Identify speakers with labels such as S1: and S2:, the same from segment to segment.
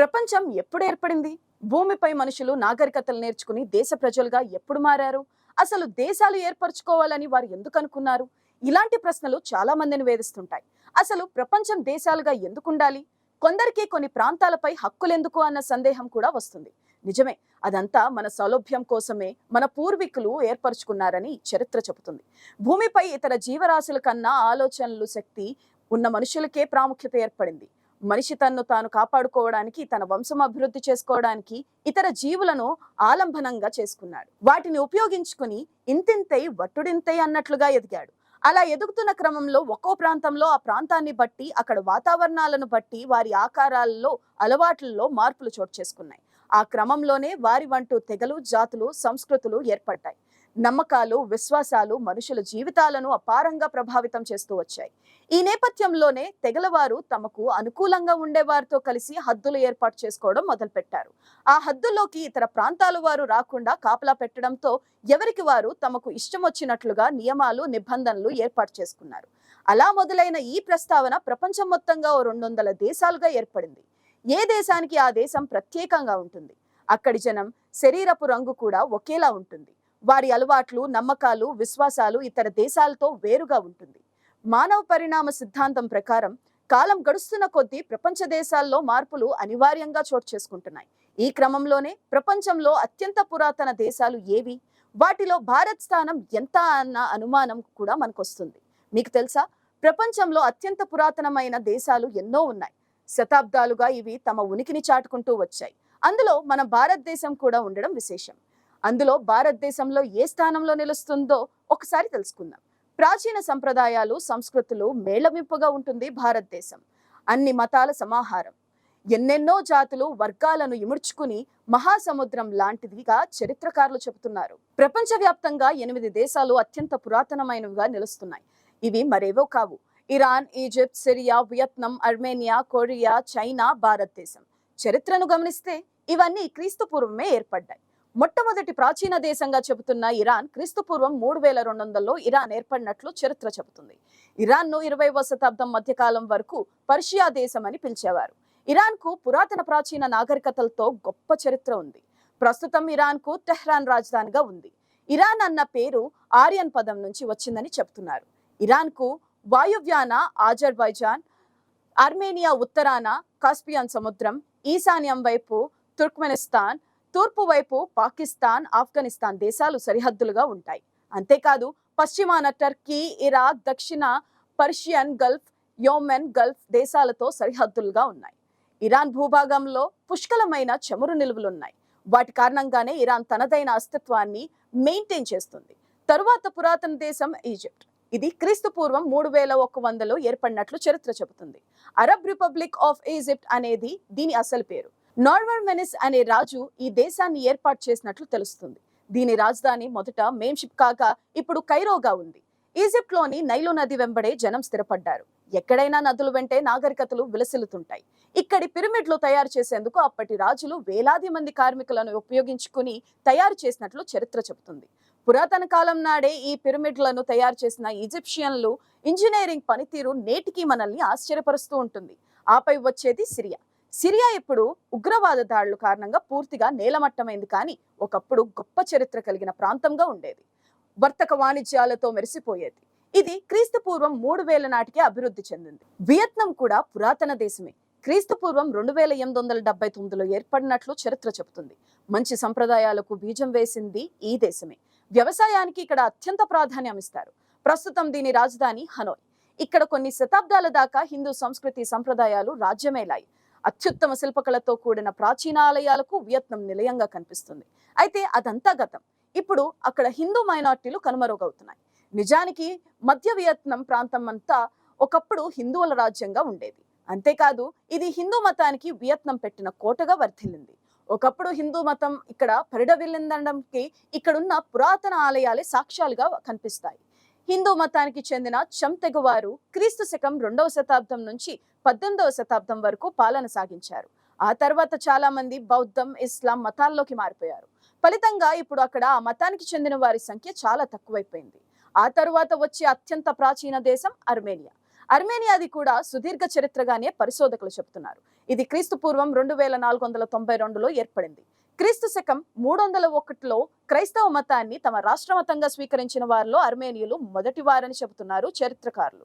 S1: ప్రపంచం ఎప్పుడు ఏర్పడింది? భూమిపై మనుషులు నాగరికతలు నేర్చుకుని దేశ ప్రజలుగా ఎప్పుడు మారారు? అసలు దేశాలు ఏర్పరచుకోవాలని వారు ఎందుకు అనుకున్నారు? ఇలాంటి ప్రశ్నలు చాలా మందిని వేధిస్తుంటాయి. అసలు ప్రపంచం దేశాలుగా ఎందుకు ఉండాలి కొందరికి కొన్ని ప్రాంతాలపై హక్కులెందుకు అన్న సందేహం కూడా వస్తుంది. నిజమే అదంతా మన సౌలభ్యం కోసమే మన పూర్వీకులు ఏర్పరచుకున్నారని చరిత్ర చెబుతుంది. భూమిపై ఇతర జీవరాశుల కన్నా ఆలోచనలు శక్తి ఉన్న మనుషులకే ప్రాముఖ్యత ఏర్పడింది. మనిషి తన్ను తాను కాపాడుకోవడానికి తన వంశం అభివృద్ధి చేసుకోవడానికి ఇతర జీవులను ఆలంబనంగా చేసుకున్నాడు. వాటిని ఉపయోగించుకుని ఇంతింతై వట్టుడింతై అన్నట్లుగా ఎదిగాడు. అలా ఎదుగుతున్న క్రమంలో ఒక్కో ప్రాంతంలో ఆ ప్రాంతాన్ని బట్టి అక్కడ వాతావరణాలను బట్టి వారి ఆకారాల్లో అలవాట్లలో మార్పులు చోటు చేసుకున్నాయి. ఆ క్రమంలోనే వారి వంటూ తెగలు జాతులు సంస్కృతులు ఏర్పడ్డాయి. నమ్మకాలు విశ్వాసాలు మనుషుల జీవితాలను అపారంగా ప్రభావితం చేస్తూ వచ్చాయి. ఈ నేపథ్యంలోనే తెగలవారు తమకు అనుకూలంగా ఉండేవారితో కలిసి హద్దులు ఏర్పాటు చేసుకోవడం మొదలుపెట్టారు. ఆ హద్దుల్లోకి ఇతర ప్రాంతాల వారు రాకుండా కాపలా పెట్టడంతో ఎవరికి వారు తమకు ఇష్టం వచ్చినట్లుగా నియమాలు నిబంధనలు ఏర్పాటు చేసుకున్నారు. అలా మొదలైన ఈ ప్రస్తావన ప్రపంచం మొత్తంగా ఓ రెండు వందల దేశాలుగా ఏర్పడింది. ఏ దేశానికి ఆ దేశం ప్రత్యేకంగా ఉంటుంది? అక్కడి జనం శరీరపు రంగు కూడా ఒకేలా ఉంటుంది. వారి అలవాట్లు నమ్మకాలు విశ్వాసాలు ఇతర దేశాలతో వేరుగా ఉంటుంది. మానవ పరిణామ సిద్ధాంతం ప్రకారం కాలం గడుస్తున్న కొద్దీ ప్రపంచ దేశాల్లో మార్పులు అనివార్యంగా చోటు చేసుకుంటున్నాయి. ఈ క్రమంలోనే ప్రపంచంలో అత్యంత పురాతన దేశాలు ఏవి? వాటిలో భారత్ స్థానం ఎంత అన్న అనుమానం కూడా మనకొస్తుంది. మీకు తెలుసా? ప్రపంచంలో అత్యంత పురాతనమైన దేశాలు ఎన్నో ఉన్నాయి. శతాబ్దాలుగా ఇవి తమ ఉనికిని చాటుకుంటూ వచ్చాయి. అందులో మన భారతదేశం కూడా ఉండడం విశేషం. అందులో భారతదేశంలో ఏ స్థానంలో నిలుస్తుందో ఒకసారి తెలుసుకుందాం. ప్రాచీన సంప్రదాయాలు సంస్కృతులు మేళవింపుగా ఉంటుంది భారతదేశం. అన్ని మతాల సమాహారం. ఎన్నెన్నో జాతులు వర్గాలను ఇముడ్చుకుని మహాసముద్రం లాంటిదిగా చరిత్రకారులు చెబుతున్నారు. ప్రపంచవ్యాప్తంగా ఎనిమిది దేశాలు అత్యంత పురాతనమైనవిగా నిలుస్తున్నాయి. ఇవి మరేవో కావు. Iran Egypt Syria Vietnam Armenia Korea China భారతదేశం. చరిత్రను గమనిస్తే ఇవన్నీ క్రీస్తు పూర్వమే ఏర్పడ్డాయి. మొట్టమొదటి ప్రాచీన దేశంగా చెబుతున్న ఇరాన్ క్రీస్తుపూర్వం మూడు వేల రెండు వందల్లో ఇరాన్ ఏర్పడినట్లు చరిత్ర చెబుతుంది. ఇరాన్ను ఇరవైవ శతాబ్దం మధ్యకాలం వరకు పర్షియా దేశం అని పిలిచేవారు. ఇరాన్కు పురాతన ప్రాచీన నాగరికతలతో గొప్ప చరిత్ర ఉంది. ప్రస్తుతం ఇరాన్కు టెహ్రాన్ రాజధానిగా ఉంది. ఇరాన్ అన్న పేరు ఆర్యన్ పదం నుంచి వచ్చిందని చెబుతున్నారు. ఇరాన్కు వాయువ్యాన ఆజర్బైజాన్ ఆర్మేనియా ఉత్తరాన కాస్పియన్ సముద్రం ఈశాన్యం వైపు తుర్క్మెనిస్తాన్ తూర్పు వైపు పాకిస్తాన్ ఆఫ్ఘనిస్తాన్ దేశాలు సరిహద్దులుగా ఉంటాయి. అంతేకాదు పశ్చిమాన టర్కీ ఇరాక్ దక్షిణ పర్షియన్ గల్ఫ్ యోమెన్ గల్ఫ్ దేశాలతో సరిహద్దులుగా ఉన్నాయి. ఇరాన్ భూభాగంలో పుష్కలమైన చమురు నిలువలున్నాయి. వాటి కారణంగానే ఇరాన్ తనదైన అస్తిత్వాన్ని మెయింటైన్ చేస్తుంది. తరువాత పురాతన దేశం ఈజిప్ట్. ఇది క్రీస్తు పూర్వం మూడు వేల ఒక వందలో ఏర్పడినట్లు చరిత్ర చెబుతుంది. అరబ్ రిపబ్లిక్ ఆఫ్ ఈజిప్ట్ అనేది దీని అసలు పేరు. నార్వర్ వెనిస్ అనే రాజు ఈ దేశాన్ని ఏర్పాటు చేసినట్లు తెలుస్తుంది. దీని రాజధాని మొదట మేంషిప్ కాగా ఇప్పుడు కైరోగా ఉంది. ఈజిప్ట్లోని నైలు నది వెంబడే జనం స్థిరపడ్డారు. ఎక్కడైనా నదులు వెంటే నాగరికతలు విలసిల్లుతుంటాయి. ఇక్కడి పిరమిడ్లు తయారు చేసేందుకు అప్పటి రాజులు వేలాది మంది కార్మికులను ఉపయోగించుకుని తయారు చేసినట్లు చరిత్ర చెబుతుంది. పురాతన కాలం నాడే ఈ పిరమిడ్లను తయారు చేసిన ఈజిప్షియన్లు ఇంజనీరింగ్ పనితీరు నేటికి మనల్ని ఆశ్చర్యపరుస్తూ ఉంటుంది. ఆపై వచ్చేది సిరియా. సిరియా ఇప్పుడు ఉగ్రవాద దాడుల కారణంగా పూర్తిగా నేలమట్టమైంది కానీ ఒకప్పుడు గొప్ప చరిత్ర కలిగిన ప్రాంతంగా ఉండేది. వర్తక వాణిజ్యాలతో మెరిసిపోయేది. ఇది క్రీస్తు పూర్వం మూడు వేల నాటికి అభివృద్ధి చెందింది. వియత్నాం కూడా పురాతన దేశమే. క్రీస్తు పూర్వం రెండు వేల ఎనిమిది వందల డెబ్బై తొమ్మిదిలో ఏర్పడినట్లు చరిత్ర చెబుతుంది. మంచి సంప్రదాయాలకు బీజం వేసింది ఈ దేశమే. వ్యవసాయానికి ఇక్కడ అత్యంత ప్రాధాన్యం ఇస్తారు. ప్రస్తుతం దీని రాజధాని హనోయ్. ఇక్కడ కొన్ని శతాబ్దాల దాకా హిందూ సంస్కృతి సంప్రదాయాలు రాజ్యమేలాయి. అత్యుత్తమ శిల్పకళతో కూడిన ప్రాచీన ఆలయాలకు వియత్నం నిలయంగా కనిపిస్తుంది. అయితే అదంతా గతం. ఇప్పుడు అక్కడ హిందూ మైనార్టీలు కనుమరుగవుతున్నాయి. నిజానికి మధ్య వియత్నం ప్రాంతం అంతా ఒకప్పుడు హిందువుల రాజ్యంగా ఉండేది. అంతేకాదు ఇది హిందూ మతానికి వియత్నం పెట్టిన కోటగా వర్ధిల్లింది. ఒకప్పుడు హిందూ మతం ఇక్కడ పరిడవిల్లిందడానికి ఇక్కడున్న పురాతన ఆలయాలే సాక్ష్యాలుగా కనిపిస్తాయి. హిందూ మతానికి చెందిన చంతెగవారు క్రీస్తు శకం రెండవ శతాబ్దం నుంచి పద్దెనిమిదవ శతాబ్దం వరకు పాలన సాగించారు. ఆ తర్వాత చాలా మంది బౌద్ధం ఇస్లాం మతాల్లోకి మారిపోయారు. ఫలితంగా ఇప్పుడు అక్కడ ఆ మతానికి చెందిన వారి సంఖ్య చాలా తక్కువైపోయింది. ఆ తరువాత వచ్చే అత్యంత ప్రాచీన దేశం అర్మేనియా. అర్మేనియాది కూడా సుదీర్ఘ చరిత్రగానే పరిశోధకులు చెబుతున్నారు. ఇది క్రీస్తు పూర్వం రెండు వేల నాలుగు వందల తొంభై రెండులో ఏర్పడింది. క్రీస్తు శకం మూడు వందల ఒకటిలో క్రైస్తవ మతాన్ని తమ రాష్ట్ర మతంగా స్వీకరించిన వారిలో అర్మేనియులు మొదటి వారని చెబుతున్నారు చరిత్రకారులు.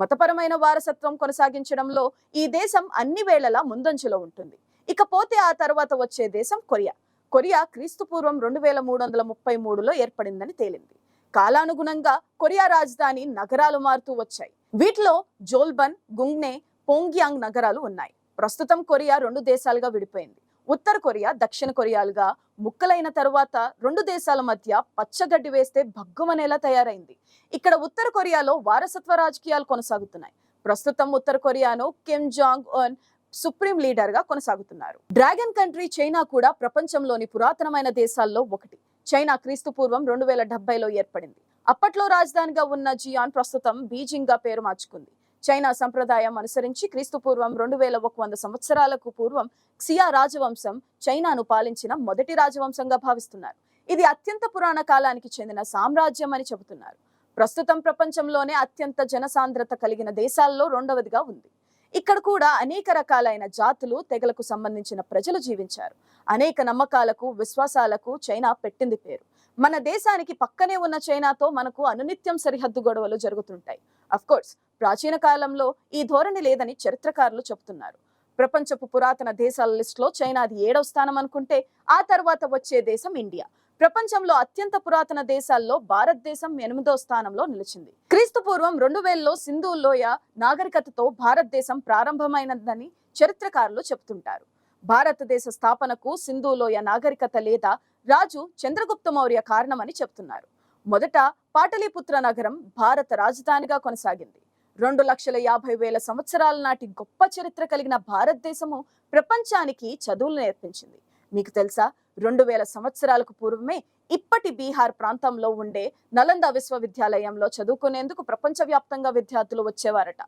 S1: మతపరమైన వారసత్వం కొనసాగించడంలో ఈ దేశం అన్ని వేళలా ముందంజలో ఉంటుంది. ఇకపోతే ఆ తర్వాత వచ్చే దేశం కొరియా. కొరియా క్రీస్తు పూర్వం రెండు వేల మూడు వందల ముప్పై మూడులో ఏర్పడిందని తేలింది. కాలానుగుణంగా కొరియా రాజధాని నగరాలు మారుతూ వచ్చాయి. వీటిలో జోల్బన్ గుంగ్నే పోంగ్యాంగ్ నగరాలు ఉన్నాయి. ప్రస్తుతం కొరియా రెండు దేశాలుగా విడిపోయింది. ఉత్తర కొరియా దక్షిణ కొరియాలుగా ముక్కలైన తరువాత రెండు దేశాల మధ్య పచ్చగడ్డి వేస్తే భగ్గుమనేలా తయారైంది. ఇక్కడ ఉత్తర కొరియాలో వారసత్వ రాజకీయాలు కొనసాగుతున్నాయి. ప్రస్తుతం ఉత్తర కొరియాను కిమ్ జాంగ్ ఉన్ సుప్రీం లీడర్గా కొనసాగుతున్నారు. డ్రాగన్ కంట్రీ చైనా కూడా ప్రపంచంలోని పురాతనమైన దేశాల్లో ఒకటి. చైనా క్రీస్తు పూర్వం రెండు వేల డెబ్బైలో ఏర్పడింది. అప్పట్లో రాజధానిగా ఉన్న జియాన్ ప్రస్తుతం బీజింగ్గా పేరు మార్చుకుంది. చైనా సంప్రదాయం అనుసరించి క్రీస్తుపూర్వం రెండు వేల ఒక వంద సంవత్సరాలకు పూర్వం క్సియా రాజవంశం చైనాను పాలించిన మొదటి రాజవంశంగా భావిస్తున్నారు. ఇది అత్యంత పురాణ కాలానికి చెందిన సామ్రాజ్యం అని చెబుతున్నారు. ప్రస్తుతం ప్రపంచంలోనే అత్యంత జనసాంద్రత కలిగిన దేశాల్లో రెండవదిగా ఉంది. ఇక్కడ కూడా అనేక రకాలైన జాతులు తెగలకు సంబంధించిన ప్రజలు జీవించారు. అనేక నమ్మకాలకు విశ్వాసాలకు చైనా పెట్టింది పేరు. మన దేశానికి పక్కనే ఉన్న చైనాతో మనకు అనునిత్యం సరిహద్దు గొడవలు జరుగుతుంటాయి. అఫ్ కోర్స్ ప్రాచీన కాలంలో ఈ ధోరణి లేదని చరిత్రకారులు చెబుతున్నారు. ప్రపంచపు పురాతన దేశాల లిస్టులో చైనాది ఏడవ స్థానం అనుకుంటే ఆ తర్వాత వచ్చే దేశం ఇండియా. ప్రపంచంలో అత్యంత పురాతన దేశాల్లో భారతదేశం ఎనిమిదో స్థానంలో నిలిచింది. క్రీస్తు పూర్వం రెండు వేలలో సింధు లోయ నాగరికతతో భారతదేశం ప్రారంభమైనదని చరిత్రకారులు చెబుతుంటారు. భారతదేశ స్థాపనకు సింధు లోయ నాగరికత లేదా రాజు చంద్రగుప్త మౌర్య కారణమని చెబుతున్నారు. మొదట పాటలీపుత్ర నగరం భారత రాజధానిగా కొనసాగింది. రెండు లక్షల యాభై వేల సంవత్సరాల నాటి గొప్ప చరిత్ర కలిగిన భారతదేశము ప్రపంచానికి చదువులు నేర్పించింది. మీకు తెలుసా? రెండు వేల సంవత్సరాలకు పూర్వమే ఇప్పటి బీహార్ ప్రాంతంలో ఉండే నలంద విశ్వవిద్యాలయంలో చదువుకునేందుకు ప్రపంచవ్యాప్తంగా విద్యార్థులు వచ్చేవారట.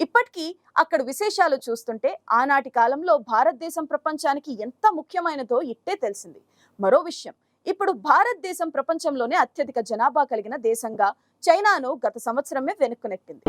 S1: ఇప్పటికీ అక్కడ విశేషాలు చూస్తుంటే ఆనాటి కాలంలో భారతదేశం ప్రపంచానికి ఎంత ముఖ్యమైనదో ఇట్టే తెలిసింది. మరో విషయం ఇప్పుడు భారతదేశం ప్రపంచంలోనే అత్యధిక జనాభా కలిగిన దేశంగా చైనాను గత సంవత్సరమే వెనుక్కు నెట్టింది